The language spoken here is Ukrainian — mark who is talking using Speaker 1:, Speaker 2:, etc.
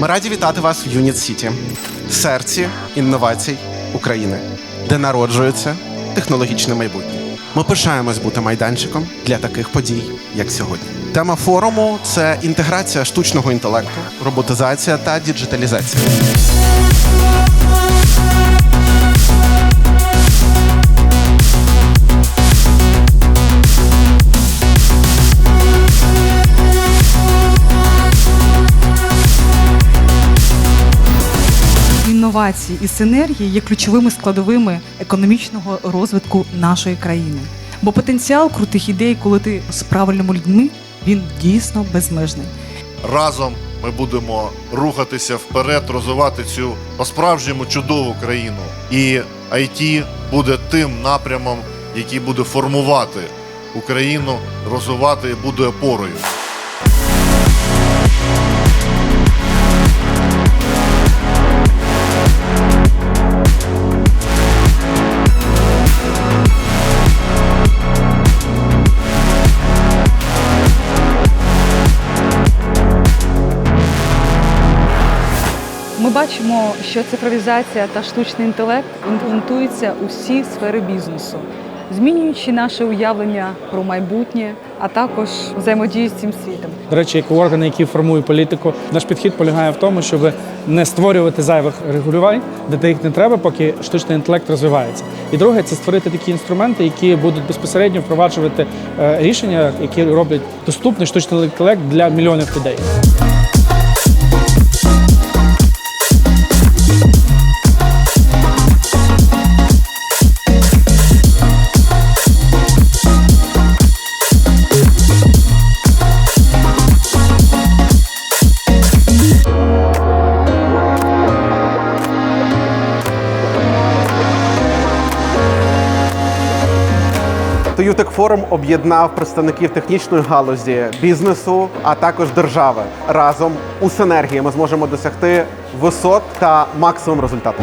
Speaker 1: Ми раді вітати вас в Юніт Сіті, серці інновацій України, де народжується технологічне майбутнє. Ми пишаємось бути майданчиком для таких подій, як сьогодні. Тема форуму це інтеграція штучного інтелекту, роботизація та діджиталізація.
Speaker 2: Інновації і синергії є ключовими складовими економічного розвитку нашої країни. Бо потенціал крутих ідей, коли ти з правильними людьми, він дійсно безмежний.
Speaker 3: разом ми будемо рухатися вперед, розвивати цю по-справжньому чудову країну. І IT буде тим напрямом, який буде формувати Україну, розвивати і буде опорою.
Speaker 2: Ми бачимо, що цифровізація та штучний інтелект імплементуються у всі сфери бізнесу, змінюючи наше уявлення про майбутнє, а також взаємодію з цим світом.
Speaker 4: До речі, як органи, які формують політику, наш підхід полягає в тому, щоб не створювати зайвих регулювань, де їх не треба, поки штучний інтелект розвивається. І друге, це створити такі інструменти, які будуть безпосередньо впроваджувати е, рішення, які роблять доступний штучний інтелект для мільйонів людей.
Speaker 1: Тоютек форум об'єднав представників технічної галузі, бізнесу, а також держави. Разом у синергії ми зможемо досягти висот та максимум результату.